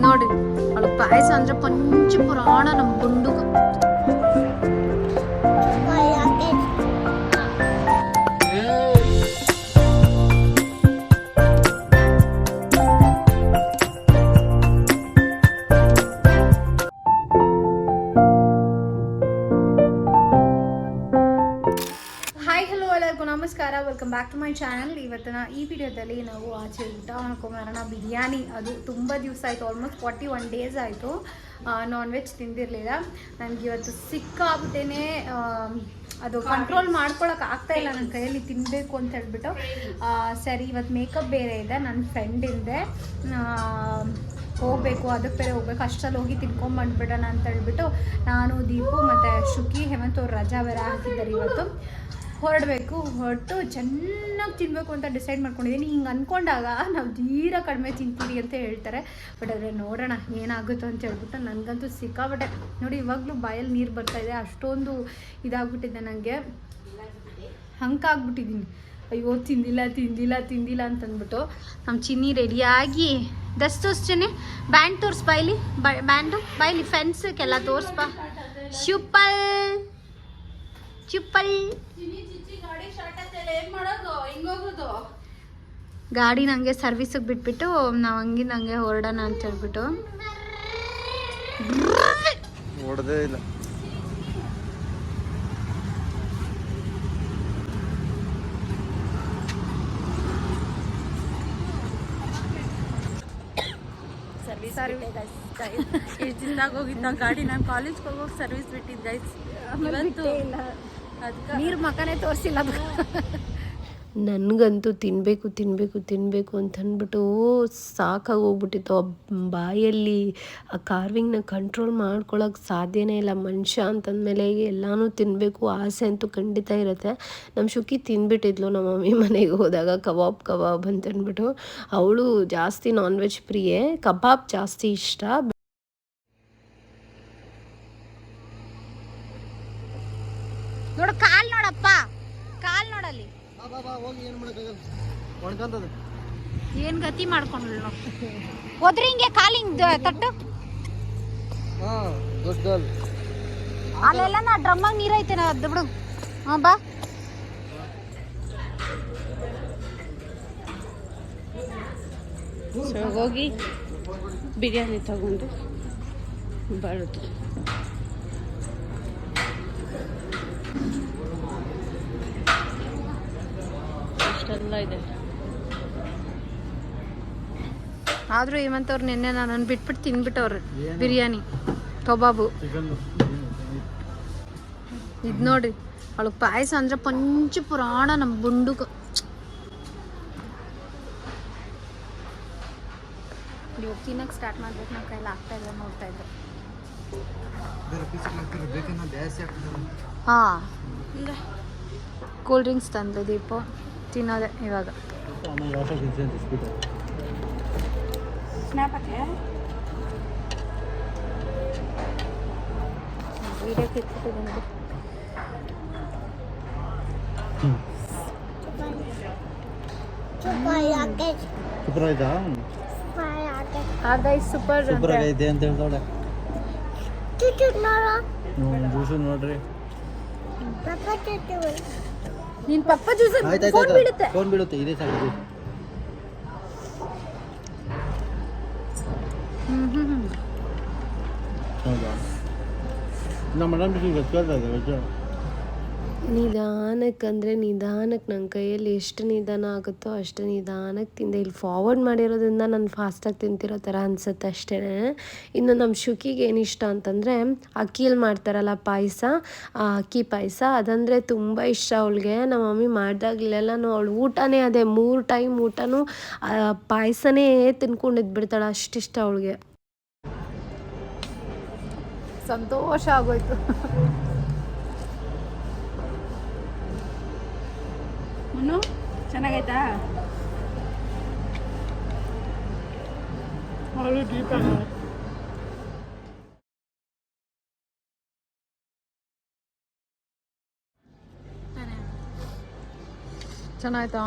ನೋಡಿ ಅವಳು ಪಾಯಸ ಅಂದ್ರೆ ಪಂಚ ಪುರಾಣ ನಮ್ಮ ಗುಂಡುಗ ನಮಸ್ಕಾರ welcome back to my channel ಇವತ್ತಿನ ಈ ವಿಡಿಯೋದಲ್ಲಿ ನಾವು ಆಚೆ ಊಟ ಮಾಡ್ಕೊಂಬರೋಣ. ಬಿರಿಯಾನಿ, ಅದು ತುಂಬ ದಿವಸ ಆಯಿತು ಆಲ್ಮೋಸ್ಟ್ ಫಾರ್ಟಿ ಒನ್ ಡೇಸ್ ಆಯಿತು. ನಾನ್ ವೆಜ್ ತಿಂದಿರಲಿಲ್ಲ. ನನಗೆ ಇವತ್ತು ಸಿಕ್ಕಾಗುತ್ತೇನೆ ಅದು ಕಂಟ್ರೋಲ್ ಮಾಡ್ಕೊಳಕ್ಕೆ ಆಗ್ತಾ ಇಲ್ಲ ನನ್ನ ಕೈಯಲ್ಲಿ ತಿನ್ನಬೇಕು ಅಂತ ಹೇಳ್ಬಿಟ್ಟು. ಸರಿ ಇವತ್ತು ಮೇಕಪ್ ಬೇರೆ ಇದೆ ನನ್ನ ಫ್ರೆಂಡಿಂದೆ ಹೋಗಬೇಕು ಅದಕ್ಕೆ ಬೇರೆ ಹೋಗ್ಬೇಕು, ಅಷ್ಟರಲ್ಲಿ ಹೋಗಿ ತಿನ್ಕೊಂಬಂದ್ಬಿಡೋಣ ಅಂತ ಹೇಳ್ಬಿಟ್ಟು ನಾನು ದೀಪು ಮತ್ತು ಶುಕಿ, ಹೇಮಂತ್ ಅವ್ರು ರಜಾ ಬೇರೆ ಹಾಕಿದ್ದಾರೆ ಇವತ್ತು. ಹೊರಡಬೇಕು. ಹೊರಟು ಚೆನ್ನಾಗಿ ತಿನ್ನಬೇಕು ಅಂತ ಡಿಸೈಡ್ ಮಾಡ್ಕೊಂಡಿದ್ದೀನಿ ಹಿಂಗೆ ಅಂದ್ಕೊಂಡಾಗ ನಾವು ತೀರ ಕಡಿಮೆ ತಿಂತೀವಿ ಅಂತ ಹೇಳ್ತಾರೆ. ಬಟ್ ಆದರೆ ನೋಡೋಣ ಏನಾಗುತ್ತೋ ಅಂತ ಹೇಳ್ಬಿಟ್ಟು ನನಗಂತೂ ಸಿಕ್ಕಾಬಟ್ಟೆ ನೋಡಿ ಇವಾಗಲೂ ಬಾಯಲ್ಲಿ ನೀರು ಬರ್ತಾ ಇದೆ. ಅಷ್ಟೊಂದು ಇದಾಗ್ಬಿಟ್ಟಿದೆ ನನಗೆ ಹಂಕಾಗ್ಬಿಟ್ಟಿದ್ದೀನಿ ಅಯ್ಯೋ, ತಿಂದಿಲ್ಲ ತಿಂದಿಲ್ಲ ತಿಂದಿಲ್ಲ ಅಂತಂದ್ಬಿಟ್ಟು ನಮ್ಮ ಚಿನ್ನಿ ರೆಡಿಯಾಗಿ ದಸ್ ತೋರ್ಸ್ ಚಿನ್ನಿ ಬ್ಯಾಂಡ್ ತೋರಿಸ್ಬಾ ಇಲ್ಲಿ ಬ್ಯಾಂಡು, ಬಾಯಿಲಿ ಫೆನ್ಸಕ್ಕೆಲ್ಲ ತೋರಿಸ್ಬಾ. ಶುಪಲ್ ಚುಪ್ಪಲ್. ಗಾಡಿ ನನಗೆ ಸರ್ವಿಸಿಗೆ ಬಿಟ್ಬಿಟ್ಟು ನಾವು ಹಂಗಿಂದ ಹಂಗೆ ಹೊರಡೋಣ ಅಂತ ಹೇಳ್ಬಿಟ್ಟು. ಇಲ್ಲ. ಸರ್ವಿಸ್ ಎಷ್ಟು ದಿನದಾಗ ಹೋಗಿದ್ದ ಗಾಡಿ. ನಾನು ಕಾಲೇಜ್ಗೆ ಹೋಗೋಕೆ ಸರ್ವಿಸ್ ಬಿಟ್ಟಿದ್ದು ಗೈಸ್ ಇವತ್ತು ನೀರು ಮಕನೇ ತೋರಿಸಿಲ್ಲ ಅದು. ನನಗಂತೂ ತಿನ್ನಬೇಕು ತಿನ್ನಬೇಕು ತಿನ್ನಬೇಕು ಅಂತ ಅಂದ್ಬಿಟ್ಟು ಸಾಕಾಗಿ ಹೋಗ್ಬಿಟ್ಟಿತ್ತು. ಬಾಯಲ್ಲಿ ಆ ಕಾರ್ವಿಂಗ್ನ ಕಂಟ್ರೋಲ್ ಮಾಡ್ಕೊಳ್ಳೋಕೆ ಸಾಧ್ಯನೇ ಇಲ್ಲ. ಮನುಷ್ಯ ಅಂತಂದಮೇಲೆ ಎಲ್ಲನೂ ತಿನ್ನಬೇಕು ಆಸೆ ಅಂತೂ ಖಂಡಿತ ಇರುತ್ತೆ. ನಮ್ಮ ಶುಕಿ ತಿಂದ್ಬಿಟ್ಟಿದ್ಲು ನಮ್ಮ ಮಮ್ಮಿ ಮನೆಗೆ ಹೋದಾಗ. ಕಬಾಬ್ ಕಬಾಬ್ ಅಂತ ಅಂದ್ಬಿಟ್ಟು ಅವಳು ಜಾಸ್ತಿ ನಾನ್ ವೆಜ್ ಪ್ರಿಯೆ. ಕಬಾಬ್ ಜಾಸ್ತಿ ಇಷ್ಟ ನೋಡು ಕಾಲ್ ನೋಡಪ್ಪ ಕಾಲ್ ನೋಡಲ್ಲಿ ಹೋಗಿ ಏನು ಮಾಡೋಕ್ಕಾಗಲ್ಲ ಒಣ್ಕಂತದ ಏನ್ ಗತಿ ಮಾಡ್ಕೊಂಡ್ಲು ಹೋದ್ರಿ ಹಿಂಗೆ ಕಾಲಿಂಗ್ ತಟ್ಟು. ಹಾಂ ದೊಡ್ಡ ಗರ್ಲ್ ಅಲ್ಲೆಲ್ಲ ನಾ ಡ್ರಮ್ಮಾಗ ಐತೆ ನಾ ಅದ್ಬಿಡು ಬಿಡು. ಹಾಂ ಬಾ. ಸೊ ಹೋಗಿ ಬಿರಿಯಾನಿ ತಗೊಂಡು ಬರೋದು. ಅಷ್ಟೆಲ್ಲ ಇದೆ. ಆದ್ರೂ ಹೇಮಂತವ್ರು ನಿನ್ನೆ ನಾನು ಬಿಟ್ಬಿಟ್ಟು ತಿನ್ಬಿಟ್ಟವ್ರು ಬಿರಿಯಾನಿ ಕಬಾಬು. ಇದ್ ನೋಡಿ ಅವಳು ಪಾಯಸ ಅಂದ್ರೆ ಪಂಚ ಪುರಾಣ ನಮ್ಮ ಗುಂಡುಗ ಇವಾಗ ತಿನ್ನಕ್ಕೆ ಸ್ಟಾರ್ಟ್ ಮಾಡ್ಬೇಕು ನಮ್ಮ ಕೈಲಿ ಆಗ್ತಾ ಇಲ್ಲ ನೋಡ್ತಾ ಇದ್ದೆ ಹಾಂ. ಕೂಲ್ ಡ್ರಿಂಕ್ಸ್ ತಂದೆ ದೀಪು. ತಿನ್ನೋದೆ ಇವಾಗ. ಸೂಪರ್ ಆಯ್ತಾ ಆಗೈ ಸೂಪರ್ ಸೂಪರ್ ಆಗೈತೆ ಅಂತ ಹೇಳ್ತಾಳೆ ಜ್ಯೂಸು ನೋಡ್ರಿ. ನಿನ್ ಪಪ್ಪ ಜ್ಯೂಸ್ ಫೋನ್ ಬೀಳುತ್ತೆ. ಫೋನ್ ಬೀಳುತ್ತೆ ಇದೆ ಸಾಕು ನಮ್ಮ ಮೇಡಮ್ ಕೇಳ್ತಾ ಇದೆ ನಿಧಾನಕ್ಕೆ ಅಂದರೆ ನಿಧಾನಕ್ಕೆ ನನ್ನ ಕೈಯಲ್ಲಿ ಎಷ್ಟು ನಿಧಾನ ಆಗುತ್ತೋ ಅಷ್ಟು ನಿಧಾನಕ್ಕೆ ತಿಂದೆ ಇಲ್ಲಿ ಫಾರ್ವರ್ಡ್ ಮಾಡಿರೋದ್ರಿಂದ ನಾನು ಫಾಸ್ಟಾಗಿ ತಿಂತಿರೋ ಥರ ಅನ್ಸುತ್ತೆ ಅಷ್ಟೇ. ಇನ್ನು ನಮ್ಮ ಶುಕಿಗೆ ಏನು ಇಷ್ಟ ಅಂತಂದರೆ ಅಕ್ಕಿಯಲ್ಲಿ ಮಾಡ್ತಾರಲ್ಲ ಪಾಯಸ ಅಕ್ಕಿ ಪಾಯಸ, ಅದಂದರೆ ತುಂಬ ಇಷ್ಟ ಅವಳಿಗೆ. ನಮ್ಮ ಮಮ್ಮಿ ಮಾಡಿದಾಗಲೆಲ್ಲನೂ ಅವಳು ಊಟನೇ ಅದೇ, ಮೂರು ಟೈಮ್ ಊಟನೂ ಪಾಯಸನೇ ತಿನ್ಕೊಂಡಿದ್ದು ಬಿಡ್ತಾಳೆ ಅಷ್ಟಿಷ್ಟ ಅವಳಿಗೆ. ಸಂತೋಷ ಆಗೋಯ್ತು. ಮುನ್ನು ಚೆನ್ನಾಗೈತಾ? ಅವಳು ಡೀಪ್ ಚೆನ್ನಾಯ್ತಾ?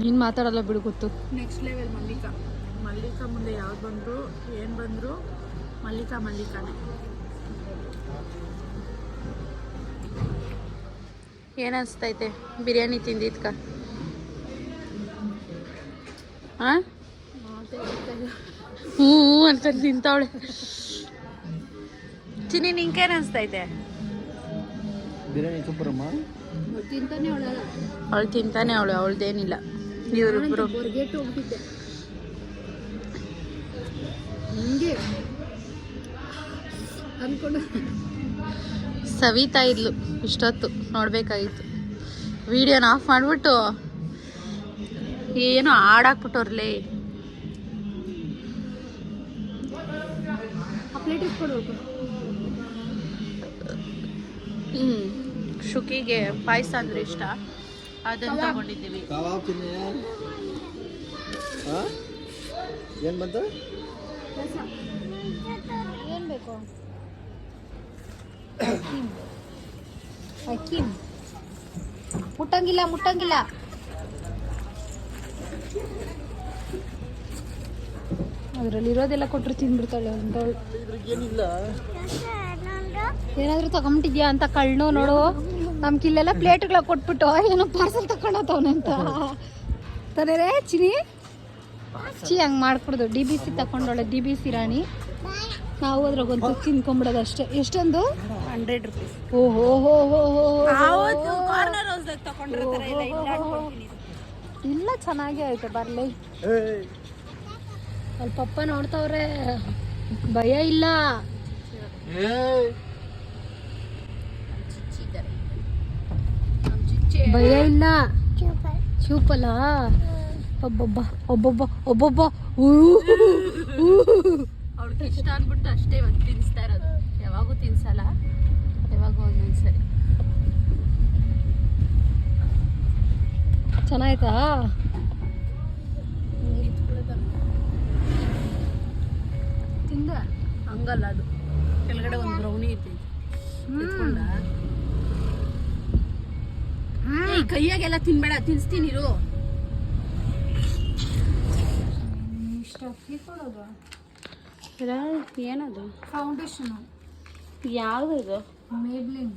ನೀನು ಮಾತಾಡಲ್ಲ ಬಿಡು ಗೊತ್ತು. Next level Mallika. ಮಲ್ಲಿಕಾ ಮುಂದೆ ಯಾವ್ದು ಬಂದರು ಏನು ಬಂದರು ಮಲ್ಲಿಕಾ ಮಲ್ಲಿಕಾನೇ. ಏನು ಅನಿಸ್ತೈತೆ? ಬಿರಿಯಾನಿ ತಿಂದಿದ್ಕ? ಹಾಂ ಹ್ಞೂ ಅಂತ ತಿಂತಾವಳೆ. ಚಿನ್ನಿ ನಿಂಗೇನು ಅನಿಸ್ತೈತೆ? ಬಿರಿಯಾನಿ ಸೂಪರಮ್ಮ ಅವಳು ತಿಂತಾನೆ ಅವಳು ಅವಳದೇನಿಲ್ಲ. ಹೋಗ್ತಿದ್ದೆ ಹಿಂಗೆ. ಅನ್ಕೊಂಡು. ಸವಿತಾ ಇದ್ಲು. ಇಷ್ಟೊತ್ತು ನೋಡ್ಬೇಕಾಗಿತ್ತು. ವಿಡಿಯೋನ ಆಫ್ ಮಾಡಿಬಿಟ್ಟು ಏನೋ ಹಾಡಾಕ್ಬಿಟ್ಟವ್ರಲೇ ಆ ಪ್ಲೇಟ್ ಇಟ್ಕೊಡ್ಬೇಕು. ಹ್ಞೂ ಶುಕಿಗೆ ಪಾಯಸ ಅಂದ್ರೆ ಇಷ್ಟ. ಅದನ್ನು ತಗೊಂಡಿದ್ದೀವಿ. ಏನು ಬಂತು? ಏನು ಬೇಕು? ಅಕ್ಕಿ ಮುಟ್ಟಂಗಿಲ್ಲ ಮುಟ್ಟಂಗಿಲ್ಲ. ಅದರಲ್ಲಿ ಇರೋದೆಲ್ಲ ಕೊಟ್ಟರು ತಿಂದ್ಬಿಡ್ತಾಳೆ ಅಂತವಳು ಏನಿಲ್ಲ ಏನಾದರೂ ತಗೊಂಬಿಟ್ಟಿದ್ಯಾ ಅಂತ ಕಳ್ಳು ನೋಡು. ನಮ್ಗೆ ಇಲ್ಲೆಲ್ಲ ಪ್ಲೇಟ್ಗಳ ಕೊಟ್ಬಿಟ್ಟು ಏನೋ ಪಾರ್ಸಲ್ ತಗೊಂಡವನೆ ಅಂತ. ತರೇ ಚಿನಿ ಚಿ ಹಂಗೆ ಮಾಡ್ಕೊಡ್ದು. ಡಿ ಬಿ ಸಿ ತಗೊಂಡೋಳೆ ಡಿ ಬಿ ಸಿ ರಾಣಿ. ನಾವು ಅದ್ರಾಗೊಂದು ತಿನ್ಕೊಂಬಿಡೋದು ಅಷ್ಟೇ. ಎಷ್ಟೊಂದು? Hundred rupees. ಓಹೋ ಹೋ ಹೋ ಇಲ್ಲ ಇಲ್ಲ ಚೆನ್ನಾಗೇ ಆಯ್ತು ಬರಲಿ. ಏಯ್. ಅಲ್ಲಿ ಪಪ್ಪ ನೋಡ್ತಾವ್ರೆ ಭಯ ಇಲ್ಲ. ಏಯ್. ಭಯ ಇಲ್ಲ. ಚೂಪಲ್ಲ ಒಬ್ಬೊಬ್ಬ ಒಬ್ಬೊಬ್ಬ ಒಬ್ಬೊಬ್ಬ ಊ, ಇಷ್ಟ ಅಂದ್ಬಿಟ್ಟು ಅಷ್ಟೇ ಇವತ್ತು ತಿನ್ನಿಸ್ತಾ ಇರೋದು. ಯಾವಾಗೂ ತಿನ್ಸಲ್ಲ ಯಾವಾಗೂ ಒಂದೊಂದ್ಸರಿ. ಚೆನ್ನಾಯ್ತಾ? ತಿಂದ. ಹಂಗಲ್ಲ ಅದು. ಕೆಳಗಡೆ ಒಂದು ಬ್ರೌನಿ ಐತಿ ಕೈಯಾಗೆಲ್ಲ ತಿನ್ಬೇಡ ತಿನ್ಸ್ತೀನಿ ಇರು. ಇಷ್ಟ ಅಕ್ಕಿ ಏನದು? ಫೌಂಡೇಶನ್ ಯಾವ್ದು ಮೇಬ್ಲಿನ್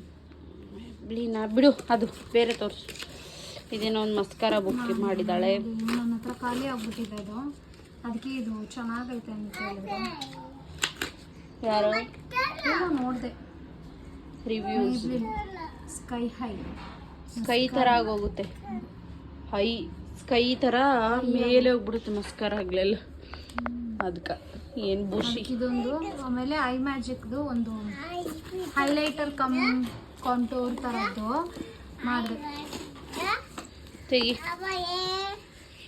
ಬ್ಲೀನಾ ಬಿಡು ಅದು ಬೇರೆ ತೋರಿಸು. ಇದೇನೋ ಒಂದು ಮಸ್ಕಾರ ಬುಕ್ ಮಾಡಿದ್ದಾಳೆ ನನ್ನ ಹತ್ರ ಖಾಲಿ ಆಗ್ಬಿಟ್ಟಿದೆ ಅದು. ಅದಕ್ಕೆ ಇದು ಚೆನ್ನಾಗೈತೆ ಅಂತ ಹೇಳಿದ್ರು. ಯಾರು? ನೋಡಿದೆ. ರಿವ್ಯೂಸ್ ಸ್ಕೈ ಹೈ ಸ್ಕೈ ಥರ ಆಗೋಗುತ್ತೆ. ಹೈ ಸ್ಕೈ ಥರ ಮೇಲೆ ಹೋಗ್ಬಿಡುತ್ತೆ ಮಸ್ಕಾರ ಆಗಲೆಲ್ಲ. ಅದಕ್ಕೆ ಏನು ಬುಷಿ ಇದೊಂದು ಆಮೇಲೆ ಐ ಮ್ಯಾಜಿಕ್ದು ಒಂದು ಹೈಲೈಟರ್ ಕಮ್ ಕಾಂಟೋರ್ ಥರದ್ದು ಮಾಡಿದೆ ತೆಗಿ.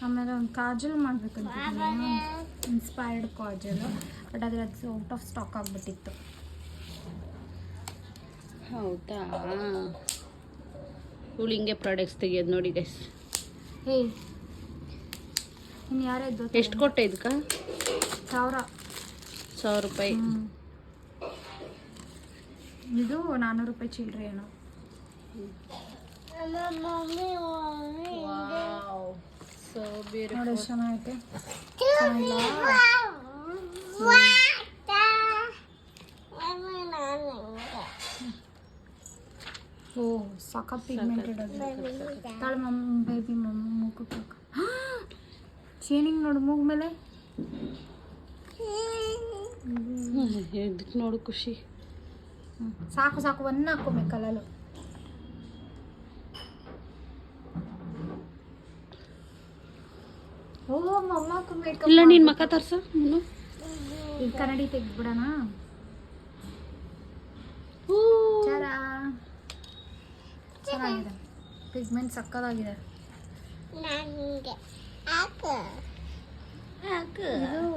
ಆಮೇಲೆ ಒಂದು ಕಾಜಲ್ ಮಾಡ್ಬೇಕಂತ ಇನ್ಸ್ಪೈರ್ಡ್ ಕಾಜಲ್ ಬಟ್ ಅದ್ರ ಅದು ಔಟ್ ಆಫ್ ಸ್ಟಾಕ್ ಆಗಿಬಿಟ್ಟಿತ್ತು. ಹೌದಾ? ಇವಳು ಹಿಂಗೆ ಪ್ರಾಡಕ್ಟ್ಸ್ ತೆಗಿಯೋದು ನೋಡಿ ಗೈಸ್ ಹೇ ಇನ್ನು ಯಾರು ಎಷ್ಟು ಕೊಟ್ಟೆ ಇದಕ್ಕೆ ಸಾವಿರ. ಸಾವಿರ ರೂಪಾಯಿ. ಇದು ನಾನ್ನೂರು ರೂಪಾಯಿ ಚಿಲ್ಲರೆ ಏನೋ. ಸೊ ನೋಡಿ ಎಷ್ಟು ಚೆನ್ನಾಗೈತೆ? ಓ ಸಖತ್ ಪಿಗ್ಮೆಂಟೆಡ್ ತಾಳೆ ಮಮ್ಮ ಬೇಬಿ ಮಮ್ಮ ಚೇನಿಂಗ್ ನೋಡು ಮೂಗ ಮೇಲೆ. ಇದಕ್ಕೆ ನೋಡು ಖುಷಿ. ಸಾಕು ಸಾಕು ಒನ್ನ ಹಾಕೋಬೇಕಲ್ಲ ಓ ಮಮ್ಮಕ್ಕ ಮೇಕಪ್ ಇಲ್ಲ ನಿನ್ನ ಮಕ್ಕ ತರ್ಸ ಈ ಕನ್ನಡಿ ತೆಗ್ದ್ಬಿಡೋಣ. ಚಾರಾ. ಚೆನ್ನಾಗಿದೆ. ಪಿಗ್ಮೆಂಟ್ ಸಕ್ಕದಾಗಿದೆ. ಇದು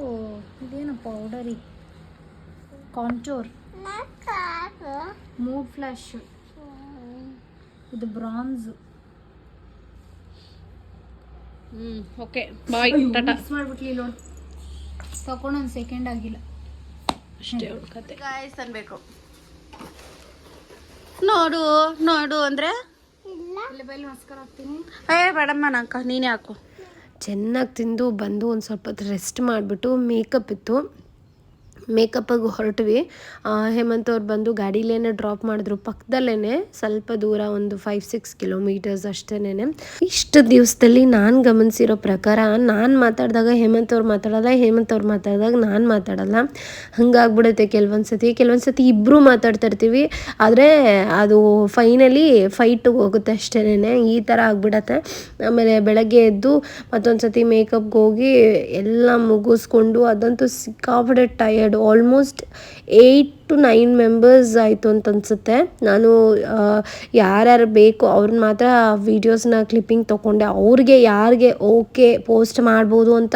ಇದೇನು ಪೌಡರಿ ಕಾಂಟೋರ್ ಮೂಡ್ ಫ್ಲಾಶ್ ಇದು ಬ್ರಾನ್ಸ್ ಹ್ಞೂ ಓಕೆ ಬಾಯ್ ಟಾಟಾ. ಮಿಕ್ಸ್ ಮಾಡ್ಬಿಟ್ಲಿ ನೋಡಿ. ತಗೊಂಡು ಒಂದು ಸೆಕೆಂಡ್ ಆಗಿಲ್ಲ. ಅಷ್ಟೇ ಕತೆ ಗಾಯಸ್ ಅನ್ಬೇಕು. ನೋಡು ನೋಡು ಅಂದ್ರೆ? ಇಲ್ಲಿ. ಬೈಲ್ ನಮಸ್ಕಾರ ಹಾಕ್ತೀನಿ. ಏ ಬೇಡಮ್ಮ ನಂಕ ನೀನೇ ಹಾಕು. ಚೆನ್ನಾಗಿ ತಿಂದು ಬಂದು ಒಂದು ಸ್ವಲ್ಪ ರೆಸ್ಟ್ ಮಾಡಿಬಿಟ್ಟು ಮೇಕಪ್ ಇತ್ತು. ಮೇಕಪ್ಪಿಗೆ ಹೊರಟ್ವಿ. ಹೇಮಂತ್ ಅವ್ರು ಬಂದು ಗಾಡಿಲೇನೆ ಡ್ರಾಪ್ ಮಾಡಿದ್ರು. ಪಕ್ಕದಲ್ಲೇ ಸ್ವಲ್ಪ ದೂರ ಒಂದು ಫೈವ್ ಸಿಕ್ಸ್ ಕಿಲೋಮೀಟರ್ಸ್ ಅಷ್ಟೇನೆ ಇಷ್ಟು ದಿವಸದಲ್ಲಿ ನಾನು ಗಮನಿಸಿರೋ ಪ್ರಕಾರ ನಾನು ಮಾತಾಡಿದಾಗ ಹೇಮಂತ್ ಅವ್ರು ಮಾತಾಡಲ್ಲ, ಹೇಮಂತ್ ಅವ್ರು ಮಾತಾಡಿದಾಗ ನಾನು ಮಾತಾಡಲ್ಲ. ಹಂಗಾಗ್ಬಿಡುತ್ತೆ ಕೆಲವೊಂದು ಸತಿ ಕೆಲವೊಂದು ಸತಿ ಇಬ್ಬರು ಮಾತಾಡ್ತಾ ಇರ್ತೀವಿ. ಆದರೆ ಅದು ಫೈನಲಿ ಫೈಟಿಗೆ ಹೋಗುತ್ತೆ ಅಷ್ಟೇನೆ ಈ ಥರ ಆಗ್ಬಿಡತ್ತೆ. ಆಮೇಲೆ ಬೆಳಗ್ಗೆ ಎದ್ದು ಮತ್ತೊಂದು ಸತಿ ಮೇಕಪ್ಗೆ ಹೋಗಿ ಎಲ್ಲ ಮುಗಿಸ್ಕೊಂಡು ಅದಂತೂ ಸಿಕ್ಕಾಪಡೆ tired almost eight to nine members ಆಯಿತು ಅಂತ ಅನ್ಸುತ್ತೆ. ನಾನು ಯಾರ್ಯಾರು ಬೇಕು ಅವ್ರನ್ನ ಮಾತ್ರ ವೀಡಿಯೋಸ್ನ ಕ್ಲಿಪ್ಪಿಂಗ್ ತೊಗೊಂಡೆ. ಅವ್ರಿಗೆ ಯಾರಿಗೆ ಓಕೆ ಪೋಸ್ಟ್ ಮಾಡ್ಬೋದು ಅಂತ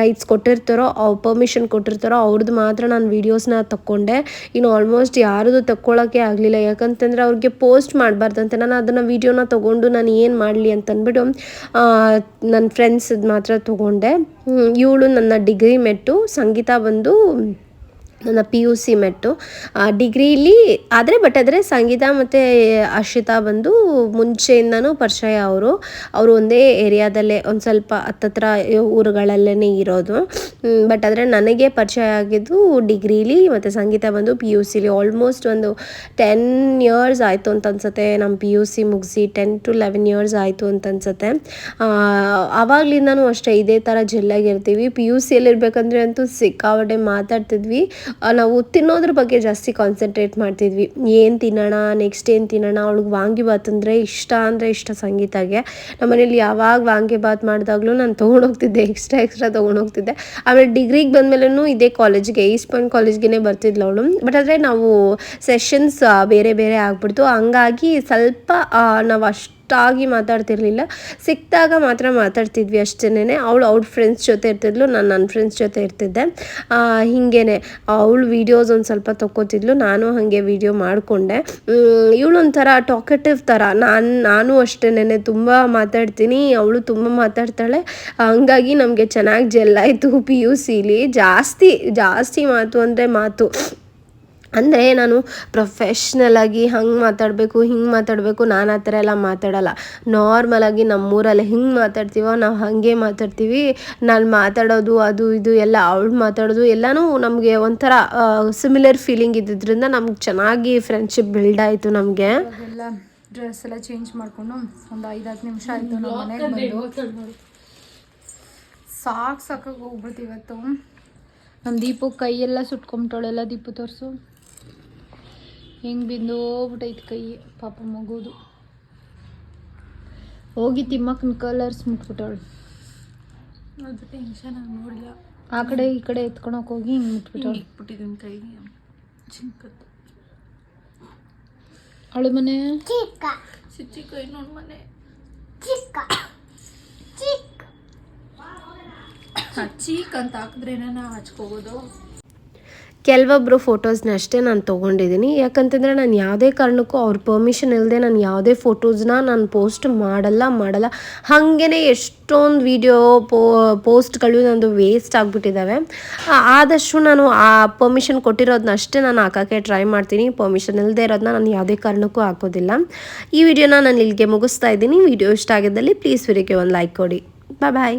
ರೈಟ್ಸ್ ಕೊಟ್ಟಿರ್ತಾರೋ ಅವ್ರು ಪರ್ಮಿಷನ್ ಕೊಟ್ಟಿರ್ತಾರೋ ಅವ್ರದ್ದು ಮಾತ್ರ ನಾನು ವೀಡಿಯೋಸ್ನ ತಕ್ಕೊಂಡೆ ಇನ್ನು ಆಲ್ಮೋಸ್ಟ್ ಯಾರದು ತಕ್ಕೊಳ್ಳೋಕ್ಕೆ ಆಗಲಿಲ್ಲ. ಯಾಕಂತಂದರೆ ಅವ್ರಿಗೆ ಪೋಸ್ಟ್ ಮಾಡಬಾರ್ದಂತೆ ನಾನು ಅದನ್ನು ವೀಡಿಯೋನ ತೊಗೊಂಡು ನಾನು ಏನು ಮಾಡಲಿ ಅಂತಂದ್ಬಿಟ್ಟು ನನ್ನ ಫ್ರೆಂಡ್ಸ್ ಮಾತ್ರ ತೊಗೊಂಡೆ. ಇವಳು ನನ್ನ ಡಿಗ್ರಿ ಮೆಟ್ಟು ಸಂಗೀತ ಬಂದು ನನ್ನ ಪಿ ಯು ಸಿ ಮೆಟ್ಟು. ಡಿಗ್ರಿಲಿ ಆದರೆ ಬಟ್ ಆದರೆ ಸಂಗೀತ ಮತ್ತು, ಅರ್ಷಿತಾ ಬಂದು ಮುಂಚೆಯಿಂದನೂ ಪರಿಚಯ ಅವರು. ಅವರು ಒಂದೇ ಏರಿಯಾದಲ್ಲೇ ಒಂದು ಸ್ವಲ್ಪ ಹತ್ತತ್ರ ಊರುಗಳಲ್ಲೇ ಇರೋದು. ಬಟ್ ಆದರೆ ನನಗೆ ಪರಿಚಯ ಆಗಿದ್ದು ಡಿಗ್ರಿಲಿ ಮತ್ತು ಸಂಗೀತ ಬಂದು ಪಿ ಯು ಸಿಲಿ ಆಲ್ಮೋಸ್ಟ್ ಒಂದು ಟೆನ್ ಇಯರ್ಸ್ ಆಯಿತು ಅಂತ ಅನ್ಸುತ್ತೆ. ನಮ್ಮ ಪಿ ಯು ಸಿ ಮುಗಿಸಿ ಟೆನ್ ಟು ಲೆವೆನ್ ಇಯರ್ಸ್ ಆಯಿತು ಅಂತ ಅನ್ಸುತ್ತೆ. ಆವಾಗಲಿಂದನೂ ಅಷ್ಟೇ ಇದೇ ಥರ ಜೆಲ್ಲಾಗಿರ್ತೀವಿ ಪಿ ಯು ಸಿಯಲ್ಲಿರ್ಬೇಕಂದ್ರೆ ಅಂತೂ ಸಿಕ್ಕಾಪಟ್ಟೆ ಮಾತಾಡ್ತಿದ್ವಿ. ನಾವು ತಿನ್ನೋದ್ರ ಬಗ್ಗೆ ಜಾಸ್ತಿ ಕಾನ್ಸಂಟ್ರೇಟ್ ಮಾಡ್ತಿದ್ವಿ. ಏನು ತಿನ್ನೋಣ ನೆಕ್ಸ್ಟ್ ಏನು ತಿನ್ನೋಣ, ಅವಳಿಗೆ ವಾಂಗಿಬಾತ್ ಅಂದರೆ ಇಷ್ಟ ಅಂದರೆ ಇಷ್ಟ ಸಂಗೀತಾಗೆ. ನಮ್ಮನೇಲಿ ಯಾವಾಗ ವಾಂಗಿಬಾತ್ ಮಾಡಿದಾಗಲೂ ನಾನು ತೊಗೊಂಡೋಗ್ತಿದ್ದೆ ಎಕ್ಸ್ಟ್ರಾ ಎಕ್ಸ್ಟ್ರಾ ತೊಗೊಂಡೋಗ್ತಿದ್ದೆ. ಆಮೇಲೆ ಡಿಗ್ರಿಗೆ ಬಂದಮೇಲೂ ಇದೇ ಕಾಲೇಜ್ಗೆ ಈಸ್ಟ್ ಪಾಯಿಂಟ್ ಕಾಲೇಜ್ಗೆ ಬರ್ತಿದ್ಲು ಅವಳು. ಬಟ್ ಆದರೆ ನಾವು ಸೆಷನ್ಸ್ ಬೇರೆ ಬೇರೆ ಆಗ್ಬಿಡ್ತು. ಹಂಗಾಗಿ ಸ್ವಲ್ಪ ನಾವು ಅಷ್ಟಾಗಿ ಮಾತಾಡ್ತಿರ್ಲಿಲ್ಲ. ಸಿಕ್ಕಿದಾಗ ಮಾತ್ರ ಮಾತಾಡ್ತಿದ್ವಿ ಅಷ್ಟೇನೆ ಅವಳು ಅವ್ಳ ಫ್ರೆಂಡ್ಸ್ ಜೊತೆ ಇರ್ತಿದ್ಲು, ನಾನು ನನ್ನ ಫ್ರೆಂಡ್ಸ್ ಜೊತೆ ಇರ್ತಿದ್ದೆ. ಹೀಗೇನೆ ಅವಳು ವೀಡಿಯೋಸ್ ಒಂದು ಸ್ವಲ್ಪ ತೊಗೋತಿದ್ಲು ನಾನು ಹಾಗೆ ವೀಡಿಯೋ ಮಾಡಿಕೊಂಡೆ. ಇವಳು ಒಂಥರ ಟಾಕೆಟಿವ್ ಥರ ನಾನು ನಾನು ಅಷ್ಟೇನೆ ತುಂಬ ಮಾತಾಡ್ತೀನಿ, ಅವಳು ತುಂಬ ಮಾತಾಡ್ತಾಳೆ. ಹಂಗಾಗಿ ನಮಗೆ ಚೆನ್ನಾಗಿ ಜೆಲ್ಲಾಯಿತು ಪಿ ಯು ಸಿಲಿ ಜಾಸ್ತಿ ಜಾಸ್ತಿ ಮಾತು ಅಂದರೆ ಮಾತು. ಅಂದರೆ ನಾನು ಪ್ರೊಫೆಷ್ನಲಾಗಿ ಹಂಗೆ ಮಾತಾಡಬೇಕು ಹಿಂಗೆ ಮಾತಾಡಬೇಕು ನಾನು ಆ ಥರ ಎಲ್ಲ ಮಾತಾಡಲ್ಲ. ನಾರ್ಮಲಾಗಿ ನಮ್ಮೂರಲ್ಲಿ ಹಿಂಗೆ ಮಾತಾಡ್ತೀವೋ ನಾವು ಹಾಗೆ ಮಾತಾಡ್ತೀವಿ. ನಾನು ಮಾತಾಡೋದು ಅದು ಇದು ಎಲ್ಲ ಅವಳು ಮಾತಾಡೋದು ಎಲ್ಲನೂ ನಮಗೆ ಒಂಥರ ಸಿಮಿಲರ್ ಫೀಲಿಂಗ್ ಇದ್ದಿದ್ದರಿಂದ ನಮ್ಗೆ ಚೆನ್ನಾಗಿ ಫ್ರೆಂಡ್ಶಿಪ್ ಬಿಲ್ಡ್ ಆಯಿತು ನಮಗೆ. ಡ್ರೆಸ್ ಎಲ್ಲ ಚೇಂಜ್ ಮಾಡಿಕೊಂಡು ಒಂದು ಐದು ಹತ್ತು ನಿಮಿಷ ಆಯಿತು ನಮ್ಮ ಮನೆಗೆ ಬಂದು. ಸಾಕು ಸಾಕಾಗಿ ಹೋಗ್ಬಿಡ್ತು ಇವತ್ತು. ನಮ್ಮ ದೀಪಕ್ಕೆ ಕೈಯೆಲ್ಲ ಸುಟ್ಕೊಂಬಿಟ್ಟವಳೆಲ್ಲ ದೀಪು ತೋರಿಸು. ಹಿಂಗೆ ಬಿಂದೋಗ್ಬಿಟ್ಟೈತೆ ಕೈ ಪಾಪ ಮಗುದು ಹೋಗಿ ತಿಮ್ಮಕ್ಕನ ಕಲರ್ಸ್ ಮುಟ್ಬಿಟ್ಟವಳು. ಅದು ಟೆನ್ಷನ್ ಆಗಿ ನೋಡಿಲ್ಲ ಆ ಕಡೆ ಈ ಕಡೆ ಎತ್ಕೊಳಕ್ ಹೋಗಿ ಹಿಂಗೆ ಮುಟ್ಬಿಟ್ಟವಳು. ಇಟ್ಬಿಟ್ಟಿದ್ದೀನಿ ಕೈಗೆ ಚಿಂಕತ್ತು ಅವಳು ಮನೆ? ಚಿಕ್ಕ. ಚಿಕ್ಕ ನೋಡ್ ಮನೆ. ಚೀಕ್ ಅಂತ ಹಾಕಿದ್ರೆ ಏನಾನ ಹಚ್ಕೋಬೋದು? ಕೆಲವೊಬ್ಬರು ಫೋಟೋಸ್ನ ಅಷ್ಟೇ ನಾನು ತೊಗೊಂಡಿದ್ದೀನಿ ಯಾಕಂತಂದರೆ ನಾನು ಯಾವುದೇ ಕಾರಣಕ್ಕೂ ಅವ್ರ ಪರ್ಮಿಷನ್ ಇಲ್ಲದೆ ನಾನು ಯಾವುದೇ ಫೋಟೋಸ್ನ ನಾನು ಪೋಸ್ಟ್ ಮಾಡಲ್ಲ ಮಾಡಲ್ಲ. ಹಾಗೇ ಎಷ್ಟೊಂದು ವಿಡಿಯೋ ಪೋ ಪೋಸ್ಟ್ಗಳು ನಂದು ವೇಸ್ಟ್ ಆಗಿಬಿಟ್ಟಿದ್ದಾವೆ ಆದಷ್ಟು ನಾನು ಆ ಪರ್ಮಿಷನ್ ಕೊಟ್ಟಿರೋದನ್ನ ಅಷ್ಟೇ ನಾನು ಹಾಕೋಕ್ಕೆ ಟ್ರೈ ಮಾಡ್ತೀನಿ. ಪರ್ಮಿಷನ್ ಇಲ್ಲದೆ ಇರೋದನ್ನ ನಾನು ಯಾವುದೇ ಕಾರಣಕ್ಕೂ ಹಾಕೋದಿಲ್ಲ. ಈ ವಿಡಿಯೋನ ನಾನು ಇಲ್ಲಿಗೆ ಮುಗಿಸ್ತಾ ಇದ್ದೀನಿ. ವಿಡಿಯೋ ಇಷ್ಟ ಆಗಿದ್ದಲ್ಲಿ ಪ್ಲೀಸ್ ವಿಡಿಯೋಗೆ ಒಂದು ಲೈಕ್ ಕೊಡಿ. ಬಾಯ್ ಬಾಯ್